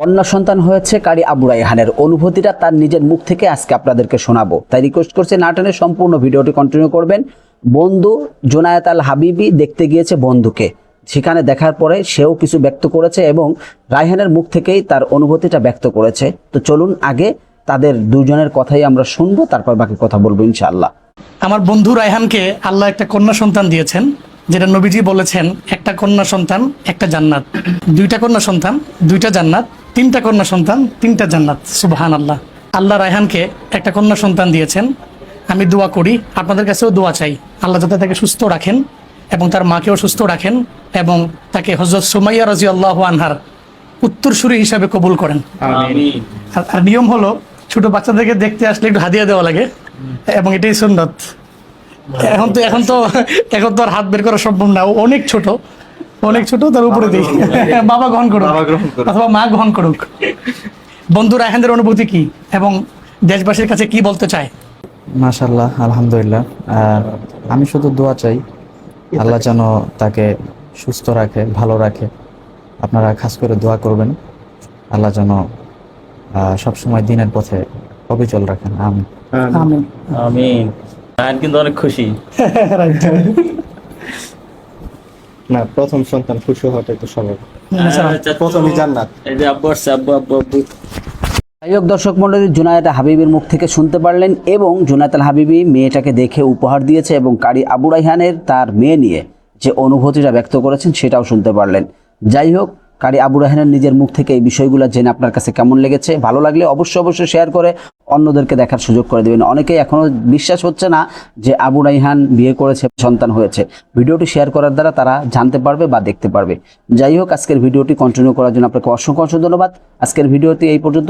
কন্যা সন্তান হয়েছে কারি আবু রাইহানের অনুভূতিটা তার নিজের মুখ থেকে আজকে আপনাদেরকে শোনাবো। তাই রিকোয়েস্ট করছে নাটনের সম্পূর্ণ ভিডিওটি কন্টিনিউ করবেন। বন্ধু জোনায়েত আল হাবিবি দেখতে গিয়েছে বন্ধুকে। সেখানে দেখার পরে সেও কিছু ব্যক্ত করেছে এবং রায়হানের মুখ থেকেই তার অনুভূতিটা ব্যক্ত করেছে। তো চলুন আগে তাদের দুজনের কথাই আমরা শুনব, তারপর বাকি কথা বলব ইনশাআল্লাহ। আমার বন্ধু রায়হানকে আল্লাহ একটা কন্যা সন্তান দিয়েছেন, যেটা নবীজি বলেছেন, একটা কন্যা সন্তান, একটা জান্নাত। দুইটা কন্যা সন্তান, দুইটা জান্নাত তিনটা কন্যা সন্তান তিনটা জান্নাত সুবহান আল্লাহ আল্লাহ রায়হানকে একটা কন্যা সন্তান দিয়েছেন। আমি দোয়া করি আপনাদের কাছেও দোয়া চাই। আল্লাহ যাতে তাকে সুস্থ রাখেন এবং তার মাকেও সুস্থ রাখেন এবং তাকে হজরত সুমাইয়া রাজি আল্লাহ আনহার উত্তরসূরি হিসাবে কবুল করেন। আর- নিয়ম হলো ছোট বাচ্চাদেরকে দেখতে আসলে একটু হাদিয়া দেওয়া লাগে এবং এটাই সুন্নত। এখন তো এখন তো এখন তো আর হাত বের করা সম্ভব না। অনেক ছোট। অনেক ছোট তার উপরে দিই। বাবা গ্রহণ করুক। অথবা মা গ্রহণ করুক। বন্ধু রায়হানদের অনুভূতি কি? এবং দেশবাসীর কাছে কি বলতে চায়? মাশাল্লাহ আলহামদুলিল্লাহ। আমি শুধু দোয়া চাই আল্লাহ যেন তাকে সুস্থ রাখে ভালো রাখে। আপনারা খাস করে দোয়া করবেন। আল্লাহ যেন সবসময় দিনের পথে অবিচল রাখেন। আমি আমিন। আমি কিন্তু অনেক খুশি। না প্রথম সন্তান খুশি হওয়াটা তো স্বাভাবিক। আচ্ছা, প্রথমই জান্নাত। এই যে আব্বু আসছে আব্বু আব্বু আব্বু। যাই হোক দর্শক মন্ডলী জুনায়েদ হাবিবের মুখ থেকে শুনতে পারলেন এবং জুনায়েদ আল হাবিবি মেয়েটাকে দেখে উপহার দিয়েছে এবং কারি আবু রাইহানের তার মেয়ে নিয়ে যে অনুভূতিটা ব্যক্ত করেছেন সেটাও শুনতে পারলেন। যাই হোক কারি আবু রাইহানের নিজের মুখ থেকে এই বিষয়গুলো জেনে আপনার কাছে কেমন লেগেছে? ভালো লাগলে অবশ্যই অবশ্যই শেয়ার করে অন্যদেরকে দেখার সুযোগ করে দেবেন। অনেকেই এখনও বিশ্বাস হচ্ছে না যে আবু রাইহান বিয়ে করেছে, সন্তান হয়েছে। ভিডিওটি শেয়ার করার দ্বারা তারা জানতে পারবে বা দেখতে পারবে। যাই হোক, আজকের ভিডিওটি কন্টিনিউ করার জন্য আপনাকে অসংখ্য অসংখ্য ধন্যবাদ। আজকের ভিডিওটি এই পর্যন্ত।